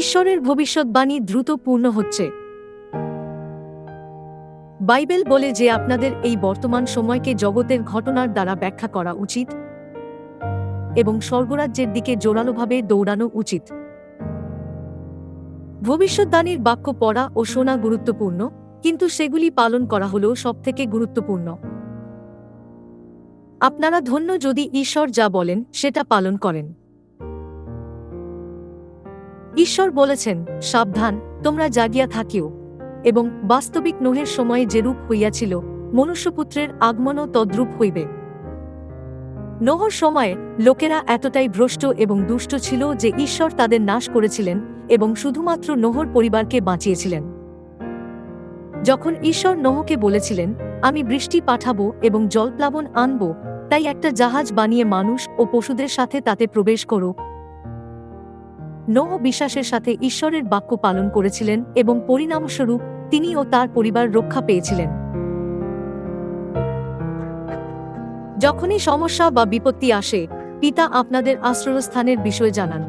ঈশ্বরের ভবিষ্যৎবাণী দ্রুত পূর্ণ হচ্ছে। বাইবেল বলে যে আপনাদের এই বর্তমান সময়কে জগতের ঘটনার দ্বারা ব্যাখ্যা করা উচিত এবং স্বর্গরাজ্যের দিকে জোরালোভাবে দৌড়ানো উচিত। ভবিষ্যৎবাণীর বাক্য পড়া ও শোনা গুরুত্বপূর্ণ, কিন্তু সেগুলি পালন করা হল সবথেকে গুরুত্বপূর্ণ। আপনারা ধন্য যদি ঈশ্বর যা বলেন, সেটা পালন করেন। ঈশ্বর বলেছেন, সাবধান, তোমরা জাগিয়া থাকিও। এবং বাস্তবিক নোহের সময়ে যেরূপ হইয়াছিল, মনুষ্যপুত্রের আগমনও তদ্রূপ হইবে। নোহর সময়ে লোকেরা এতটাই ভ্রষ্ট এবং দুষ্ট ছিল যে ঈশ্বর তাদের নাশ করেছিলেন এবং শুধুমাত্র নোহর পরিবারকে বাঁচিয়েছিলেন। যখন ঈশ্বর নোহকে বলেছিলেন, আমি বৃষ্টি পাঠাবো এবং জলপ্লাবন আনব, তাই একটা জাহাজ বানিয়ে মানুষ ও পশুদের সাথে তাতে প্রবেশ করো নোহ বিশ্বাসের সাথে ঈশ্বরের বাক্য পালন করেছিলেন এবং পরিণামস্বরূপ তিনি ও তার পরিবার রক্ষা পেয়েছিলেন। যখনই সমস্যা বা বিপত্তি আসে, পিতা আপনাদের আশ্রয়স্থানের বিষয়ে জানান।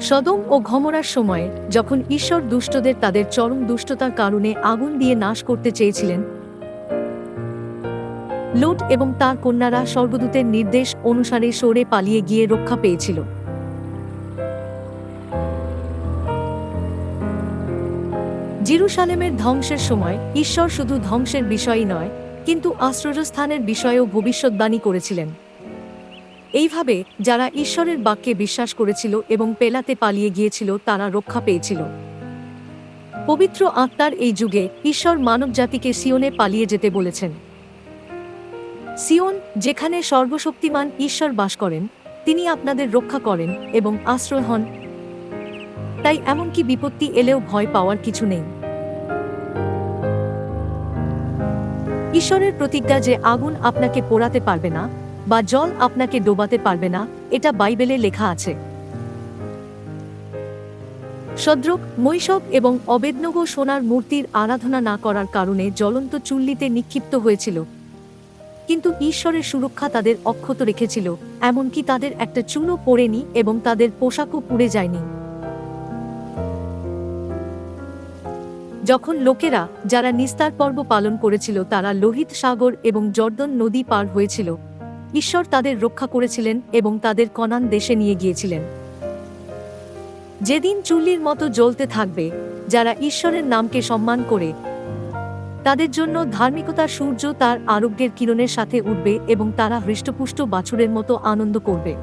সদম ও ঘমরার সময়ে, যখন ঈশ্বর দুষ্টদের তাদের চরম দুষ্টতার কারণে আগুন দিয়ে নাশ করতে চেয়েছিলেন লোট এবং তার কন্যারা স্বর্গদূতের নির্দেশ অনুসারে সরে পালিয়ে গিয়ে রক্ষা পেয়েছিল। জিরুসালেমের ধ্বংসের সময় ঈশ্বর শুধু ধ্বংসের বিষয়ই নয়, কিন্তু আশ্রয়স্থানের বিষয়েও ভবিষ্যৎবাণী করেছিলেন। এইভাবে যারা ঈশ্বরের বাক্যে বিশ্বাস করেছিল এবং পেলাতে পালিয়ে গিয়েছিল, তারা রক্ষা পেয়েছিল। পবিত্র আত্মার এই যুগে ঈশ্বর মানবজাতিকে সিওনে পালিয়ে যেতে বলেছেন। সিওন, যেখানে সর্বশক্তিমান ঈশ্বর বাস করেন, তিনি আপনাদের রক্ষা করেন এবং আশ্রয় হন। তাই এমনকি বিপত্তি এলেও ভয় পাওয়ার কিছু নেই। ঈশ্বরের প্রতিজ্ঞা যে আগুন আপনাকে পোড়াতে পারবে না, বা জল আপনাকে ডোবাতে পারবে না, এটা বাইবেলে লেখা আছে। সদ্রক মৈশব এবং অবেদনগ সোনার মূর্তির আরাধনা না করার কারণে জ্বলন্ত চুল্লিতে নিক্ষিপ্ত হয়েছিল। কিন্তু ঈশ্বরের সুরক্ষা তাদের অক্ষত রেখেছিল, এমনকি তাদের একটা চুনও পড়েনি এবং তাদের পোশাকও পুড়ে যায়নি। যখন লোকেরা, যারা নিস্তার পর্ব পালন করেছিল, তারা লোহিত সাগর এবং জর্দন নদী পার হয়েছিল, ঈশ্বর তাদের রক্ষা করেছিলেন এবং তাদের কনান দেশে নিয়ে গিয়েছিলেন। যেদিন চুল্লির মতো জ্বলতে থাকবে, যারা ঈশ্বরের নামকে সম্মান করে তাদের জন্য ধার্মিকতার সূর্য তার আরোগ্যের কিরণের সাথে উঠবে এবং তারা হৃষ্টপুষ্ট বাছুরের মতো আনন্দ করবে।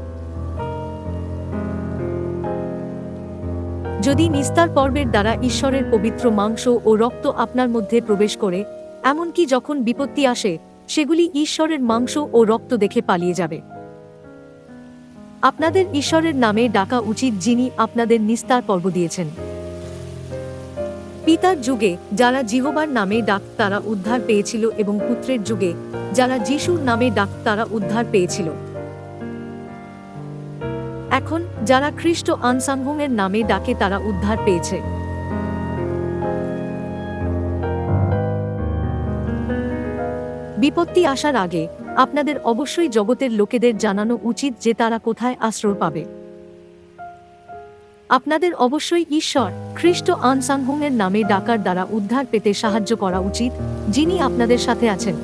যদি নিস্তার পর্বের দ্বারা ঈশ্বরের পবিত্র মাংস ও রক্ত আপনার মধ্যে প্রবেশ করে, এমনকি যখন বিপত্তি আসে, সেগুলি ঈশ্বরের মাংস ও রক্ত দেখে পালিয়ে যাবে। আপনাদের ঈশ্বরের নামে ডাকা উচিত যিনি আপনাদের নিস্তার পর্ব দিয়েছেন। পিতার যুগে, যারা জিহবার নামে ডাক তারা উদ্ধার পেয়েছিল এবং পুত্রের যুগে, যারা যিশুর নামে ডাক তারা উদ্ধার পেয়েছিল। এখন, যারা খ্রিস্ট আনসাংহংয়ের নামে ডাকে তারা উদ্ধার পেয়েছে। বিপত্তি আসার আগে, আপনাদের অবশ্যই জগতের লোকেদের জানানো উচিত যে তারা কোথায় আশ্রয় পাবে। আপনাদের অবশ্যই ঈশ্বর খ্রিস্ট আনসাংহুংয়ের নামে ডাকার দ্বারা উদ্ধার পেতে সাহায্য করা উচিত, যিনি আপনাদের সাথে আছেন।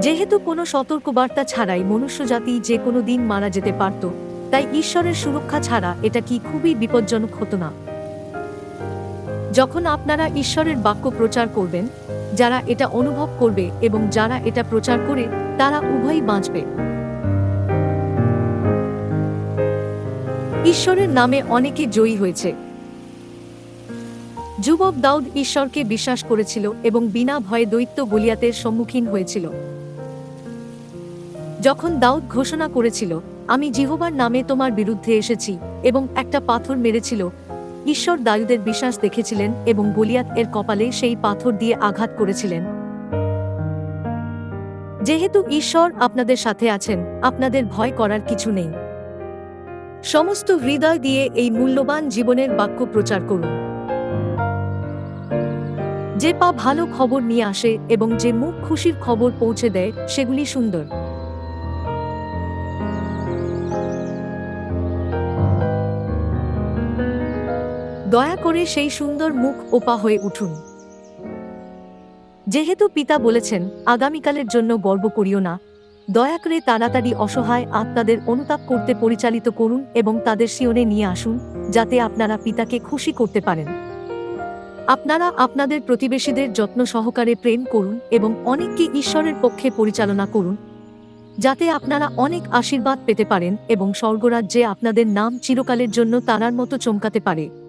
যেহেতু কোনো সতর্কবার্তা ছাড়াই মনুষ্যজাতি যে কোনো দিন মারা যেতে পারত, তাই ঈশ্বরের সুরক্ষা ছাড়া এটা কি খুবই বিপজ্জনক হতো না। যখন আপনারা ঈশ্বরের বাক্য প্রচার করবেন, যারা এটা অনুভব করবে এবং যারা এটা প্রচার করে, তারা উভয়ই বাঁচবে। ঈশ্বরের নামে অনেকে জয়ী হয়েছে। যুবক দাউদ ঈশ্বরকে বিশ্বাস করেছিল এবং বিনা ভয়ে দৈত্য গলিয়াতের সম্মুখীন হয়েছিল। যখন দাউদ ঘোষণা করেছিল, আমি জিহোবার নামে তোমার বিরুদ্ধে এসেছি এবং একটা পাথর মেরেছিল। ঈশ্বর দায়ুদের বিশ্বাস দেখেছিলেন এবং গলিয়াত এর কপালে সেই পাথর দিয়ে আঘাত করেছিলেন। যেহেতু ঈশ্বর আপনাদের সাথে আছেন, আপনাদের ভয় করার কিছু নেই। সমস্ত হৃদয় দিয়ে এই মূল্যবান জীবনের বাক্য প্রচার করুন। যে পা ভালো খবর নিয়ে আসে এবং যে মুখ খুশির খবর পৌঁছে দেয়, সেগুলি সুন্দর। দয়া করে সেই সুন্দর মুখ ওপা হয়ে উঠুন। যেহেতু পিতা বলেছেন, আগামীকালের জন্য গর্ব করিও না দয়া করে তাড়াতাড়ি অসহায় আত্মাদের অনুতাপ করতে পরিচালিত করুন এবং তাদের শিওনে নিয়ে আসুন, যাতে আপনারা পিতাকে খুশি করতে পারেন। আপনারা আপনাদের প্রতিবেশীদের যত্ন সহকারে প্রেম করুন এবং অনেককে ঈশ্বরের পক্ষে পরিচালনা করুন, যাতে আপনারা অনেক আশীর্বাদ পেতে পারেন এবং স্বর্গরাজ্যে আপনাদের নাম চিরকালের জন্য তারার মতো চমকাতে পারে।